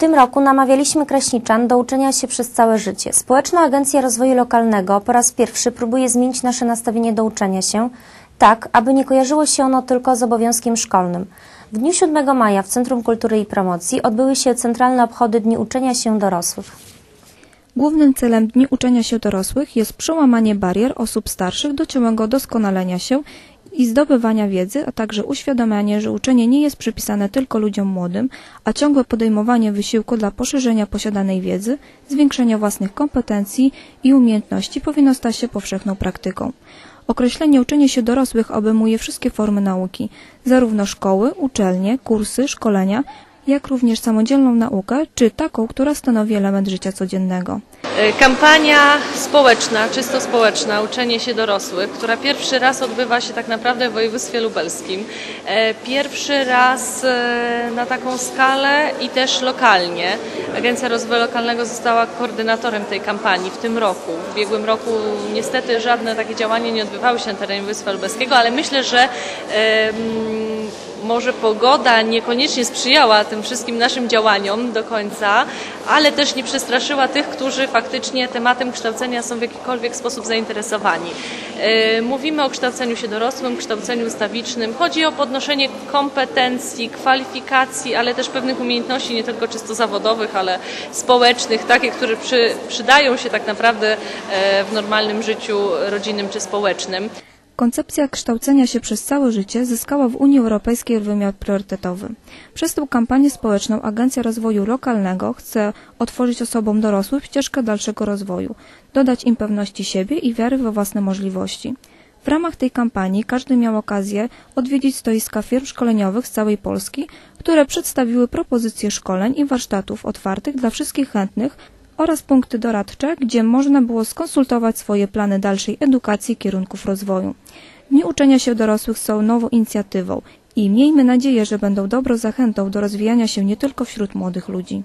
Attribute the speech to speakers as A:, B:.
A: tym roku namawialiśmy Kraśniczan do uczenia się przez całe życie. Społeczna Agencja Rozwoju Lokalnego po raz pierwszy próbuje zmienić nasze nastawienie do uczenia się, tak aby nie kojarzyło się ono tylko z obowiązkiem szkolnym. W dniu 7 maja w Centrum Kultury i Promocji odbyły się centralne obchody Dni Uczenia się Dorosłych.
B: Głównym celem Dni Uczenia się Dorosłych jest przełamanie barier osób starszych do ciągłego doskonalenia się i zdobywania wiedzy, a także uświadamianie, że uczenie nie jest przypisane tylko ludziom młodym, a ciągłe podejmowanie wysiłku dla poszerzenia posiadanej wiedzy, zwiększenia własnych kompetencji i umiejętności powinno stać się powszechną praktyką. Określenie uczenie się dorosłych obejmuje wszystkie formy nauki, zarówno szkoły, uczelnie, kursy, szkolenia, jak również samodzielną naukę, czy taką, która stanowi element życia codziennego.
C: E, Kampania społeczna, czysto społeczna, uczenie się dorosłych, która pierwszy raz odbywa się tak naprawdę w województwie lubelskim. E, Pierwszy raz e, na taką skalę i też lokalnie. Agencja Rozwoju Lokalnego została koordynatorem tej kampanii w tym roku. W ubiegłym roku niestety żadne takie działania nie odbywały się na terenie województwa lubelskiego, ale myślę, że może pogoda niekoniecznie sprzyjała tym wszystkim naszym działaniom do końca, ale też nie przestraszyła tych, którzy faktycznie tematem kształcenia są w jakikolwiek sposób zainteresowani. Yy, Mówimy o kształceniu się dorosłym, kształceniu ustawicznym. Chodzi o podnoszenie kompetencji, kwalifikacji, ale też pewnych umiejętności, nie tylko czysto zawodowych, ale społecznych, takie, które przy, przydają się tak naprawdę e, w normalnym życiu rodzinnym czy społecznym.
B: Koncepcja kształcenia się przez całe życie zyskała w Unii Europejskiej wymiar priorytetowy. Przez tę kampanię społeczną Agencja Rozwoju Lokalnego chce otworzyć osobom dorosłych ścieżkę dalszego rozwoju, dodać im pewności siebie i wiary we własne możliwości. W ramach tej kampanii każdy miał okazję odwiedzić stoiska firm szkoleniowych z całej Polski, które przedstawiły propozycje szkoleń i warsztatów otwartych dla wszystkich chętnych oraz punkty doradcze, gdzie można było skonsultować swoje plany dalszej edukacji kierunków rozwoju. Dni uczenia się dorosłych są nową inicjatywą i miejmy nadzieję, że będą dobrą zachętą do rozwijania się nie tylko wśród młodych ludzi.